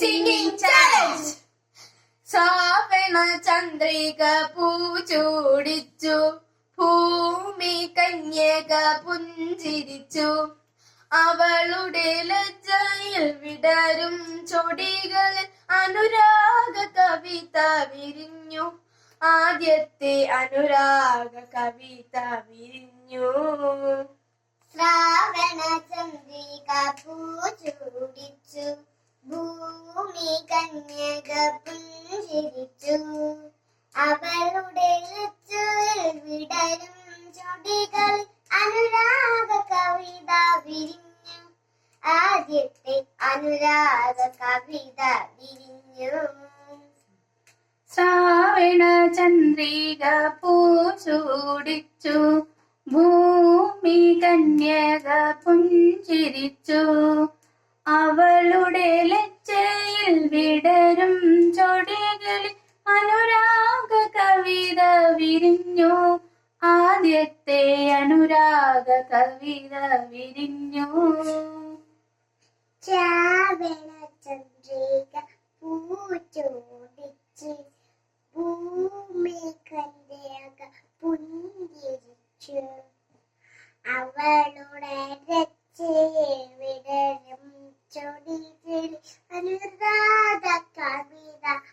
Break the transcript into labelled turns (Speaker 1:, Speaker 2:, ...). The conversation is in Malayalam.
Speaker 1: Singing challenge. ശ്രാവണ ചന്ദ്രിക പൂച്ചൂടിച്ചു ഭൂമി കന്യക പുഞ്ചിരിച്ചു. അവളുടെ ലജ്ജയിൽ വിടരും ചൊടികളിൽ അനുരാഗ കവിത വിരിഞ്ഞു. ആദ്യത്തെ അനുരാഗ കവിത വിരിഞ്ഞു.
Speaker 2: ശ്രാവണ ചന്ദ്രിക പൂച്ചൂടിച്ചു ഭൂമി കന്യക പുഞ്ചിരിച്ചു അവളുടെ വിടരും ചുടികൾ അനുരാഗ കവിത വിരിഞ്ഞു. ആദ്യത്തെ അനുരാഗ കവിത വിരിഞ്ഞു.
Speaker 1: ശ്രാവണ ചന്ദ്രിക പൂച്ചൂടിച്ചു ഭൂമി കന്യക പുഞ്ചിരിച്ചു അവളുടെ ലജ്ജയിൽ വിരിഞ്ഞു. ആദ്യത്തെ അനുരാഗ കവിത വിരിഞ്ഞു.
Speaker 2: ചാവണ ചന്ദ്രിക പൂച്ചോടിച്ച് ഭൂമി കന്ദക പുഞ്ചിരിച്ചു. അവളുടെ രക്ഷയെ വിടരും. ചൊടികളിൽ അനുരാഗ കവിത